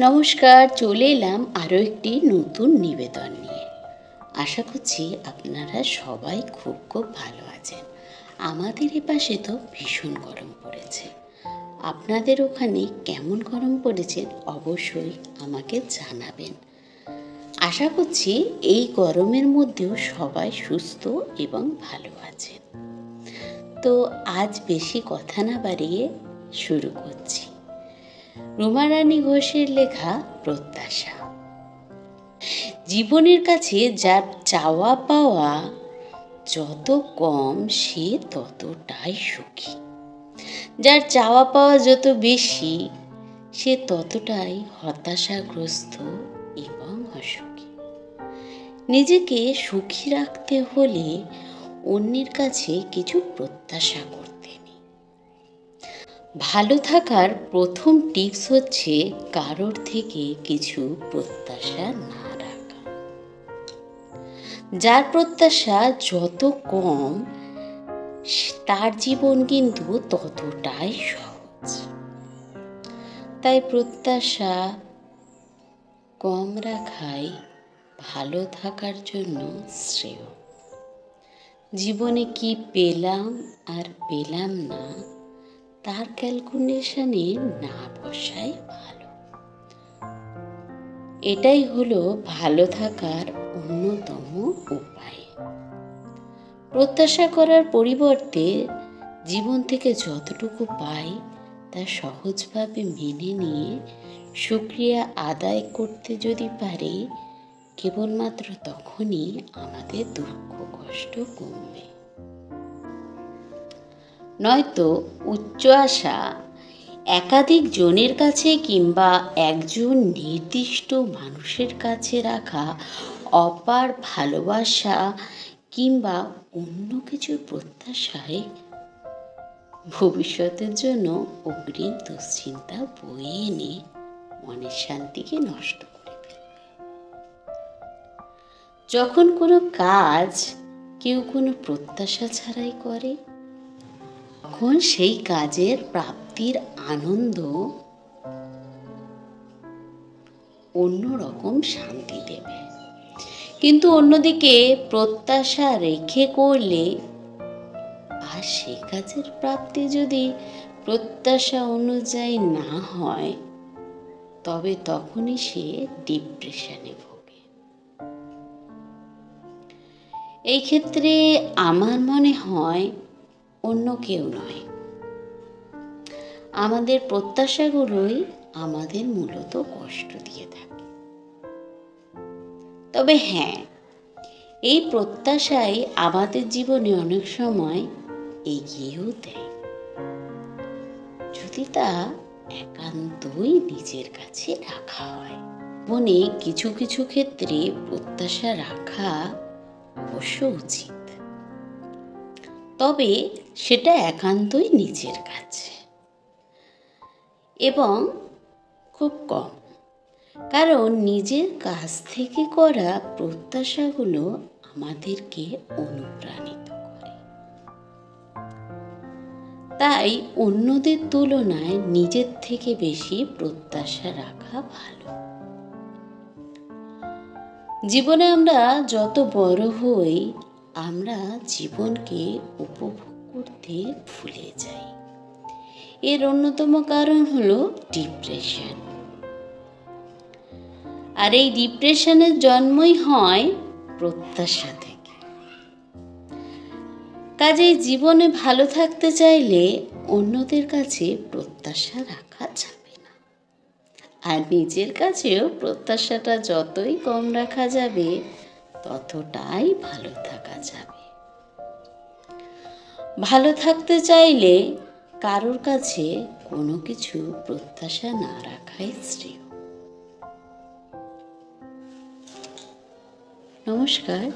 নমস্কার, চলে এলাম আরও একটি নতুন নিবেদন নিয়ে। আশা করছি আপনারা সবাই খুব খুব ভালো আছেন। আমাদের এপাশে তো ভীষণ গরম পড়েছে। আপনাদের ওখানে কেমন গরম পড়েছে অবশ্যই আমাকে জানাবেন। আশা করছি এই গরমের মধ্যেও সবাই সুস্থ এবং ভালো আছেন। তো আজ বেশি কথা না বাড়িয়ে শুরু করছি। রুমারানী ঘোষের লেখা প্রত্যাশা। জীবনের কাছে যার চাওয়া পাওয়া যত কম, সে ততটাই সুখী। যার চাওয়া পাওয়া যত বেশি, সে ততটাই হতাশাগ্রস্ত এবং অসুখী। নিজেকে সুখী রাখতে হলে অন্যের কাছে কিছু প্রত্যাশা নেই ভালো থাকার প্রথম টিপস হচ্ছে কারোর থেকে কিছু প্রত্যাশা না রাখা। যার প্রত্যাশা যত কম, তার জীবন কিন্তু ততটাই সহজ। তাই প্রত্যাশা কম রাখাই ভালো থাকার জন্য শ্রেয়। জীবনে কি পেলাম আর পেলাম না তার ক্যালকুলেশনে না বসাই ভালো। এটাই হলো ভালো থাকার অন্যতম উপায়। প্রত্যাশা করার পরিবর্তে জীবন থেকে যতটুকু পাই তা সহজভাবে মেনে নিয়ে সুক্রিয়া আদায় করতে যদি পারে, কেবলমাত্র তখনই আমাদের দুঃখ কষ্ট কমবে। নয়তো উচ্চ আশা, একাধিক জনের কাছে কিংবা একজন নির্দিষ্ট মানুষের কাছে রাখা, অপার ভালোবাসা কিংবা অন্য কিছুর প্রত্যাশায় ভবিষ্যতের জন্য অগ্রিম দুশ্চিন্তা বয়ে এনে মনের শান্তিকে নষ্ট করে ফেলবে। যখন কোনো কাজ কেউ কোনো প্রত্যাশা ছাড়াই করে তখন সেই কাজের প্রাপ্তির আনন্দ অন্যরকম শান্তি দেবে। কিন্তু অন্যদিকে প্রত্যাশা রেখে করলে আর সে কাজের প্রাপ্তি যদি প্রত্যাশা অনুযায়ী না হয়, তবে তখনই সে ডিপ্রেশনে ভোগে। এই ক্ষেত্রে আমার মনে হয় অন্য কেউ নয়। আমাদের প্রত্যাশাগুলোই আমাদের মূলত কষ্ট দিয়ে থাকে। তবে হ্যাঁ এই প্রত্যাশাই আমাদের জীবনে অনেক সময় এগিয়েও দেয়। যদি তা একান্তই নিজের কাছে রাখা হয়, মনে কিছু কিছু ক্ষেত্রে প্রত্যাশা রাখা অবশ্য উচিত। তবে সেটা একান্তই নিজের কাছে। এবং খুব কম। কারণ নিজের কাছ থেকে করা প্রত্যাশাগুলো আমাদেরকে অনুপ্রাণিত করে। তাই অন্যদের তুলনায় নিজের থেকে বেশি প্রত্যাশা রাখা ভালো। জীবনে আমরা যত বড় হই আমরা জীবনকে উপভোগ করতে ভুলে যাই। এর অন্যতম কারণ হলো ডিপ্রেশন। আর এই ডিপ্রেশনের জন্মই হয় প্রত্যাশা থেকে। কাজেই জীবনে ভালো থাকতে চাইলে অন্যদের কাছে প্রত্যাশা রাখা যাবে না। আর নিজের কাছেও প্রত্যাশাটা যতই কম রাখা যাবে ততটাই ভালো থাকা যাবে। ভালো থাকতে চাইলে কারোর কাছে কোনো কিছু প্রত্যাশা না রাখাই শ্রেয়। নমস্কার।